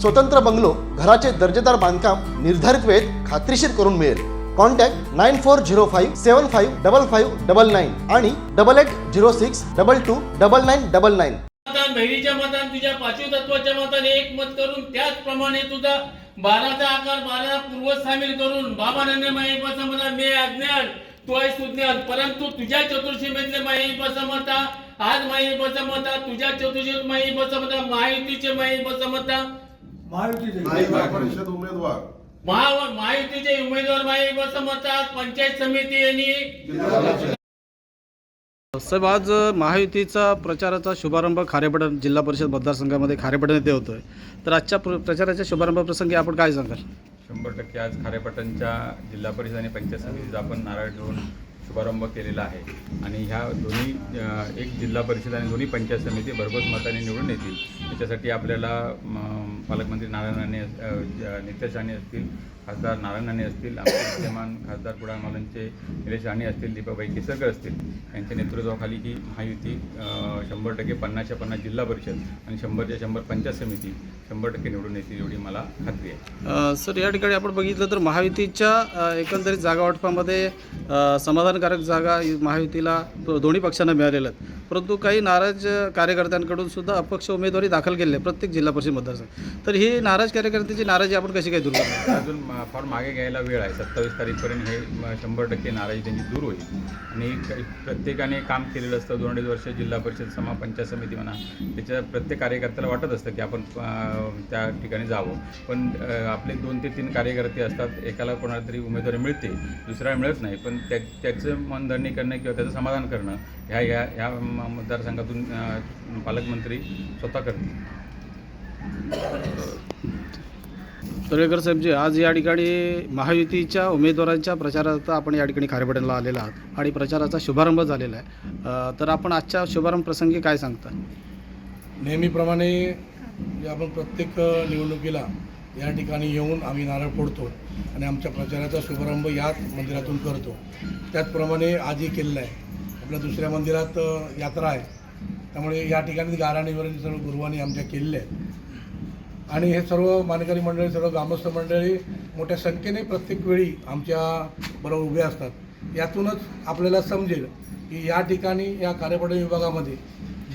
स्वतंत्र बंगलो घराचे दर्जेदार बांधकाम निर्धारित वेळेत खात्रीशीर करून मिळेल. Contact nine four zero five seven five double five double nine आणि double eight zero six double two double nine double nine. मतान बहिणीच्या मतान तुझ्या पाचवी तत्वाच्या मताने एक मत करून त्याचप्रमाणे तुझा बाराचा आकार बारा पूर्व सामील करून बाबानंद माई मता मे अज्ञान तू आहे सुज्ञान. परंतु तुझ्या चतुर्थी मधले माई मता आज माई मता तुझ्या चतुर्थी माहिती मता माहितीचे माहिती मता परिषद उमेदवार. महा महायुतीचे उमेदवार पंचायत समिती यांनी. साहेब आज महायुतीचा प्रचाराचा शुभारंभ खारेपाटण जिल्हा परिषद मतदारसंघामध्ये खारेपाटण येथे होतोय. तर आजच्या प्र- प्रचाराच्या शुभारंभ प्रसंगी आपण काय सांगाल? शंभर टक्के आज खारेपाटणच्या जिल्हा परिषद आणि पंचायत समितीचा आपण नारळ ठेवून शुभारंभ केलेला आहे. आणि ह्या दोन्ही एक जिल्हा परिषद आणि दोन्ही पंचायत समिती भरघोस मताने निवडून येतील. त्याच्यासाठी आपल्याला पालकमंत्री नारायण राणे अस- असतील खासदार नारायण राणे असतील आमचे विद्यमान खासदार कुडाळ मालनचे निलेश राणे असतील दीपाबाई केसरकर असतील यांच्या नेतृत्वाखाली ही महायुती शंभर टक्के पन्नासच्या पन्नास जिल्हा परिषद आणि शंभरच्या शंभर पंचायत समिती शंभर टक्के निवडून येतील एवढी मला खात्री आहे. सर या ठिकाणी आपण बघितलं तर महायुतीच्या एकंदरीत जागा वाटपामध्ये समाधानकारक जागा महायुतीला दोन्ही पक्षांना मिळालेल्या आहेत. परंतु काही नाराज कार्यकर्त्यांकडून सुद्धा अपक्ष उमेदवारी दाखल केली आहे प्रत्येक जिल्हा परिषद मतदारसंघ. तर ही नाराज कार्यकर्त्यांची नाराजी आपण कशी काय दूर अजून फार मागे घ्यायला वेळ आहे. सत्तावीस तारीखपर्यंत हे शंभर टक्के नाराजी त्यांची दूर होईल. आणि प्रत्येकाने काम केलेलं असतं दोन अडीच वर्ष जिल्हा परिषद समा पंचायत समिती म्हणा त्याच्या प्रत्येक कार्यकर्त्याला वाटत असतं की आपण त्या ठिकाणी जावं. पण आपले दोन ते तीन कार्यकर्ते असतात एकाला कोणाला तरी उमेदवारी मिळते दुसऱ्याला मिळत नाही. पण त्या त्याचं मनधरणी करणं किंवा त्याचं समाधान करणं ह्या ह्या ह्या मतदारसंघातून पालकमंत्री स्वतः करतील. तळेकर साहेबजी आज या ठिकाणी महायुतीच्या उमेदवारांच्या प्रचाराचा आपण या ठिकाणी खारेपाटणला आलेला आहात आणि प्रचाराचा शुभारंभ झालेला आहे. तर आपण आजच्या शुभारंभ प्रसंगी काय सांगता? नेहमीप्रमाणे जे आपण प्रत्येक निवडणुकीला या ठिकाणी येऊन आम्ही नारळ फोडतो आणि आमच्या प्रचाराचा शुभारंभ याच मंदिरातून करतो. त्याचप्रमाणे आजही केलेला आहे. आपल्या दुसऱ्या मंदिरात यात्रा आहे. त्यामुळे या ठिकाणी गारा निवारणी सर्व गुरुवांनी आमच्या केलेल्या आहेत. आणि हे सर्व मानकरी मंडळी सर्व ग्रामस्थ मंडळी मोठ्या संख्येने प्रत्येक वेळी आमच्या बरोबर उभे असतात. यातूनच आपल्याला समजेल की या ठिकाणी या कार्यपत्र विभागामध्ये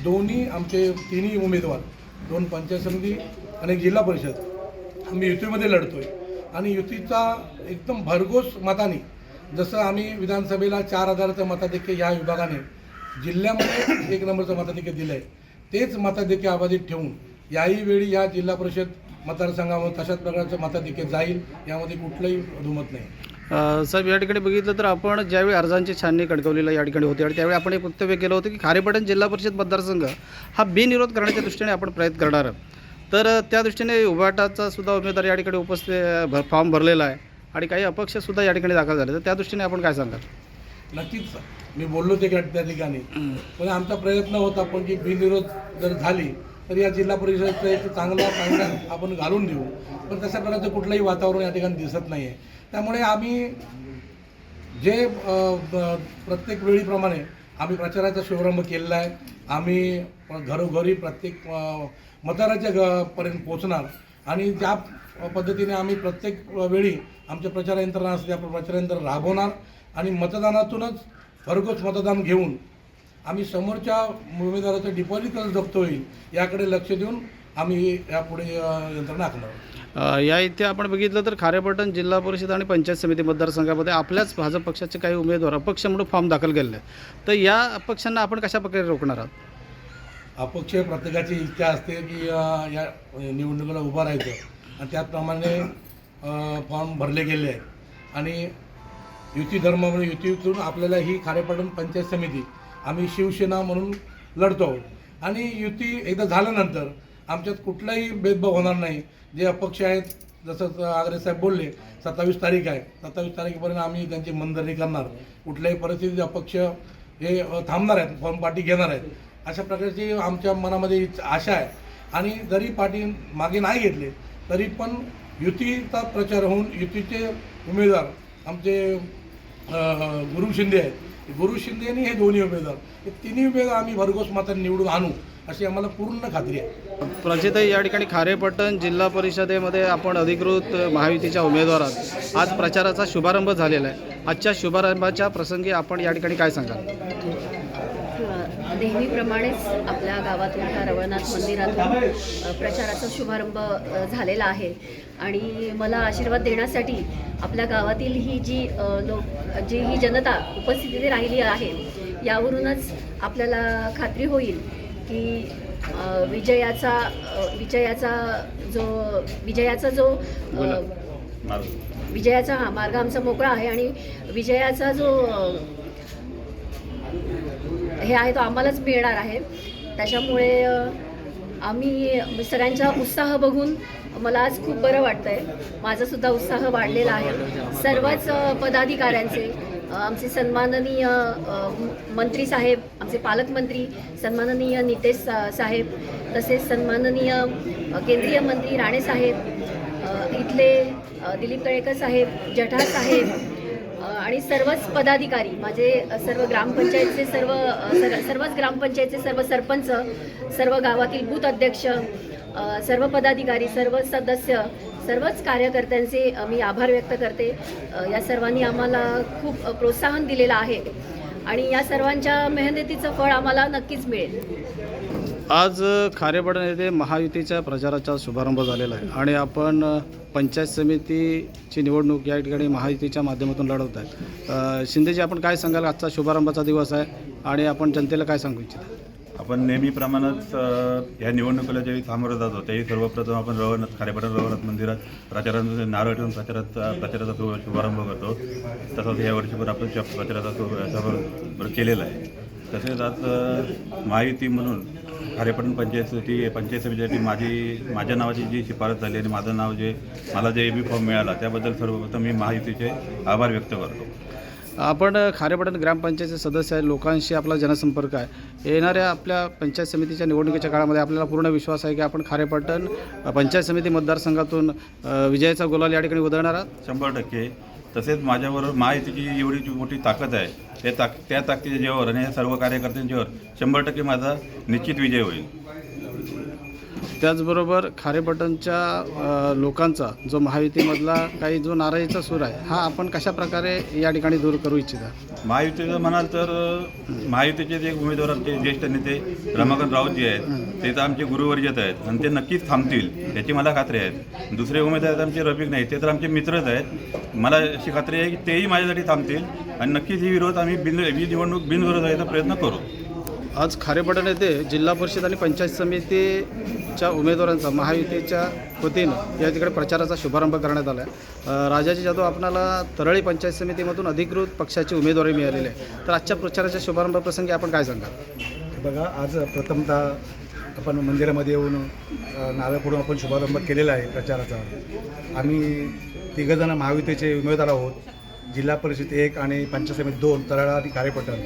दोन्ही आमचे तिन्ही उमेदवार दोन पंचायत समिती आणि जिल्हा परिषद आम्ही युतीमध्ये लढतो आहे आणि युतीचा एकदम भरघोस मताने जसं आम्ही विधानसभेला चार हजाराचं मताधिक्य या विभागाने जिल्ह्यामध्ये एक नंबरचं मताधिक्य दिलं आहे तेच मताधिक्य अबाधित ठेवून याही वेळी या जिल्हा परिषद मतदारसंघामध्ये तशाच प्रकारचं मताधिक्य जाईल यामध्ये कुठलंही दुमत नाही. अ, साहेब या ठिकाणी बघितलं तर आपण ज्यावेळी अर्जांची छाननी कणकवलीला या ठिकाणी होती आणि त्यावेळी आपण एक वक्तव्य केलं होतं की खारेपाटण जिल्हा परिषद मतदारसंघ हा बिनविरोध करण्याच्या दृष्टीने आपण प्रयत्न करणार आहोत. तर अ, त्या दृष्टीने उभाटाचा सुद्धा उमेदवार या ठिकाणी उपस्थित भ- फॉर्म भरलेला आहे आणि काही अपक्षसुद्धा या ठिकाणी दाखल झाले. तर त्या दृष्टीने आपण काय सांगाल? नक्कीच मी बोललो ते त्या ठिकाणी. पण आमचा प्रयत्न होता पण की बिनविरोध जर झाली तर या जिल्हा परिषदेचं एक चांगला चांगला आपण घालून देऊ. पण तशा प्रकारचं कुठलंही वातावरण या ठिकाणी दिसत नाही आहे त्यामुळे आम्ही जे प्रत्येक वेळीप्रमाणे आम्ही प्रचाराचा शुभारंभ केलेला आहे. आम्ही घरोघरी प्रत्येक मतदाराच्या ग पर्यंत पोचणार आणि ज्या पद्धतीने आम्ही प्रत्येक वेळी आमच्या प्रचार यंत्रणा असते त्या प्रचार यंत्रणा राबवणार आणि मतदानातूनच भरघोस मतदान घेऊन आम्ही समोरच्या उमेदवाराचं डिपॉझिट कसं जप्त होईल याकडे लक्ष देऊन आम्ही यापुढे यंत्रणा आखणार या इथे आपण बघितलं तर खारेपाटण जिल्हा परिषद आणि पंचायत समिती मतदारसंघामध्ये आपल्याच भाजप पक्षाचे काही उमेदवार अपक्ष म्हणून फॉर्म दाखल केलेले आहेत. तर या अपक्षांना आपण कशा प्रकारे रोखणार आहात? अपक्ष प्रत्येकाची इच्छा असते की या निवडणुकीला उभं राहायचं. आणि त्याचप्रमाणे फॉर्म भरले गेले आहेत. आणि युती धर्म म्हणून युतीतून आपल्याला ही खारेपाटण पंचायत समिती आम्ही शिवसेना म्हणून लढतो. आणि युती एकदा झाल्यानंतर आमच्यात कुठलाही भेदभाव होणार नाही. जे अपक्ष आहेत जसं आगरे साहेब बोलले सत्तावीस तारीख आहे. सत्तावीस तारखेपर्यंत आम्ही त्यांची मनधरणी करणार. कुठल्याही परिस्थितीत अपक्ष हे थांबणार आहेत फॉर्म पार्टी घेणार आहेत. अशा प्रकारची आमच्या मनामध्ये आशा आहे. आणि जरी पार्टी मागे नाही घेतले तरी पण युतीचा प्रचार होऊन युतीचे उमेदवार आमचे गुरु शिंदे आहेत. गुरु शिंदे आणि हे दोन्ही उमेदवार. हे तिन्ही उमेदवार आम्ही भरघोस मात्र निवडून आणू अशी आम्हाला पूर्ण खात्री आहे. प्रचिताई या ठिकाणी खारेपट्टण जिल्हा परिषदेमध्ये आपण अधिकृत महायुतीच्या उमेदवारात आज प्रचाराचा शुभारंभ झालेला आहे. आजच्या शुभारंभाच्या प्रसंगी आपण या ठिकाणी काय सांगाल? नेहमीप्रमाणेच आपल्या गावातून ह्या रवळनाथ मंदिरातून प्रचाराचा शुभारंभ झालेला आहे. आणि मला आशीर्वाद देण्यासाठी आपल्या गावातील ही जी लोक जी ही जनता उपस्थिती राहिली आहे यावरूनच आपल्याला खात्री होईल की विजयाचा विजयाचा जो विजयाचा जो विजयाचा हा मार्ग आमचा मोकळा आहे आणि विजयाचा जो हे आहे तो आम्हालाच मिळणार आहे. त्याच्यामुळे आम्ही सगळ्यांचा उत्साह बघून मला आज खूप बरं वाटतं आहे माझासुद्धा उत्साह वाढलेला आहे. सर्वच पदाधिकाऱ्यांचे आमचे सन्माननीय मंत्री साहेब आमचे पालकमंत्री सन्माननीय नितेश सा- साहेब तसेच सन्माननीय केंद्रीय मंत्री राणे साहेब इथले दिलीप तळेकर साहेब जठार साहेब आणि सर्वच पदाधिकारी माझे सर्व ग्रामपंचायतचे सर्व सर्वच ग्रामपंचायतचे सर्व सरपंच सर्व गावातील बूथ अध्यक्ष सर्व पदाधिकारी सर्व सदस्य सर्वच कार्यकर्त्यांचे मी आभार व्यक्त करते. या सर्वांनी आम्हाला खूप प्रोत्साहन दिलेलं आहे. आणि या सर्वांच्या मेहनतीचं फळ आम्हाला नक्कीच मिळेल. आज खारेपटण येथे महायुतीच्या प्रचाराचा शुभारंभ झालेला आहे आणि आपण पंचायत समितीची निवडणूक या ठिकाणी महायुतीच्या माध्यमातून लढवत आहेत शिंदेजी आपण काय सांगाल? आजचा शुभारंभाचा दिवस आहे आणि आपण जनतेला काय सांगू इच्छिता? आपण नेहमीप्रमाणेच या निवडणुकीला ज्यावेळी सामोरं जातो त्यावेळी सर्वप्रथम आपण रवनाथ खारेपाटण रवनाथ मंदिरात प्रचारांमध्ये नारळ ठेवून प्रचाराचा प्रचाराचा शुभारंभ करतो. तसंच या वर्षीभर पण आपण प्रचाराचा केलेला आहे. तसेच आज महायुती म्हणून खारेपाटण पंचायत समिती पंचायत समितीसाठी माझी माझ्या नावाची जी शिफारस झाली आणि माझं नाव जे मला जे एबी फॉर्म मिळाला त्याबद्दल सर्वप्रथम मी महायुतीचे आभार व्यक्त करतो. आपण खारेपटण ग्रामपंचायतचे सदस्य आहे लोकांशी आपला जनसंपर्क आहे. येणाऱ्या आपल्या पंचायत समितीच्या निवडणुकीच्या काळामध्ये आपल्याला पूर्ण विश्वास आहे की आपण खारेपटण अ, पंचायत समिती मतदारसंघातून विजयाचा गुलाल या ठिकाणी उधळणार आहात? शंभर टक्के. तसेच माझ्याबरोबर महायुतीची एवढी मोठी ताकद आहे त्या ताक त्या ताकदीच्या जेवर आणि या सर्व कार्यकर्त्यांच्यावर शंभर टक्के माझा निश्चित विजय होईल. त्याचबरोबर खारेपटणच्या लोकांचा जो महायुतीमधला काही जो नाराजीचा सूर आहे हा आपण कशा प्रकारे या ठिकाणी दूर करू इच्छिता? महायुतीचं म्हणाल तर महायुतीचे जे उमेदवार आमचे ज्येष्ठ नेते रमाकांत राऊत जे आहेत ते तर आमचे गुरुवर्यच आहेत आणि ते नक्कीच थांबतील याची मला खात्री आहे. दुसरे उमेदवार आहेत आमचे रफिक नाही ते तर आमचे मित्रच आहेत. मला अशी खात्री आहे की तेही माझ्यासाठी थांबतील आणि नक्कीच ही विरोध आम्ही बिन ही निवडणूक बिनविरोध प्रयत्न करू. आज खारेपटण येथे जिल्हा परिषद आणि पंचायत समितीच्या उमेदवारांचा महायुतीच्या वतीनं या तिकडे प्रचाराचा शुभारंभ करण्यात आला आहे राजाजी जाधव आपणाला तरळी पंचायत समितीमधून अधिकृत पक्षाची उमेदवारी मिळालेली आहे. तर आजच्या प्रचाराच्या शुभारंभ प्रसंगी आपण काय सांगाल? बघा आज प्रथमतः आपण मंदिरामध्ये येऊन नारळ फोडून आपण शुभारंभ केलेला आहे प्रचाराचा. आम्ही तिघंजण महायुतीचे उमेदवार आहोत. जिल्हा परिषद एक आणि पंचायत समिती दोन तरळा आणि कार्यपटण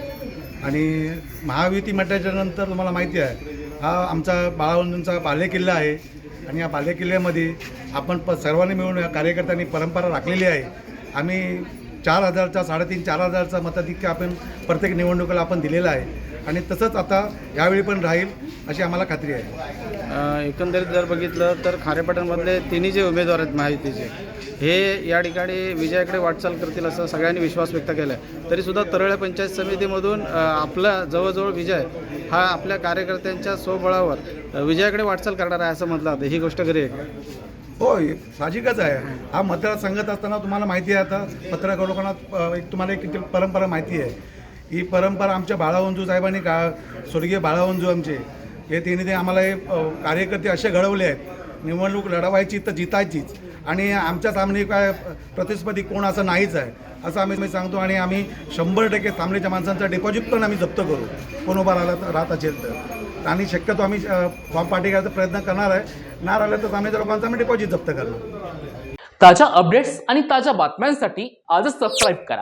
आणि महायुती म्हटल्याच्या नंतर तुम्हाला माहिती आहे हा आमचा बाळावंजूंचा बालेकिल्ला आहे. आणि या बालेकिल्ल्यामध्ये आपण प सर्वांनी मिळून या कार्यकर्त्यांनी परंपरा राखलेली आहे. आम्ही चार हजारचा साडेतीन चार हजारचा मताधिक्य आपण प्रत्येक निवडणुकीला आपण दिलेला आहे. आणि तसंच आता यावेळी पण राहील अशी आम्हाला खात्री आहे. एकंदरीत जर बघितलं तर खारेपटणमधले तिन्ही जे उमेदवार आहेत महायुतीचे हे या ठिकाणी विजयाकडे वाटचाल करतील असं सगळ्यांनी विश्वास व्यक्त केला आहे तरीसुद्धा तरळ्या पंचायत समितीमधून आपला जवळजवळ विजय हा आपल्या कार्यकर्त्यांच्या स्वबळावर विजयाकडे वाटचाल करणार आहे असं म्हटलं जातं. ही गोष्ट खरी आहे? होय साहजिकच आहे. हा मतदारसंघात असताना तुम्हाला माहिती आहे आता पत्रकार लोकांना एक तुम्हाला एक परंपरा माहिती आहे. ही परंपरा आमच्या बाळावंजू साहेबांनी का स्वर्गीय बाळावंजू आमचे. हे त्यांनी ते आम्हाला हे कार्यकर्ते असे घडवले आहेत. निवडणूक लढवायची तर जितायचीच. आणि आमच्या सामने काय प्रतिस्पर्धी कोण असं नाहीच आहे. असं आम्ही मी सांगतो आणि आम्ही शंभर टक्के सामनेच्या माणसांचा डिपॉझिट पण आम्ही जप्त करू. कोण उभा राहिला तर राहत असेल तर. आणि शक्यतो आम्ही फॉर्म पार्टी करायचा प्रयत्न करणार आहे. नाही राहिलं तर आम्ही त्या लोकांचं आम्ही डिपॉझिट जप्त करणार. ताज्या अपडेट्स आणि ताज्या बातम्यांसाठी आजच सबस्क्राईब करा.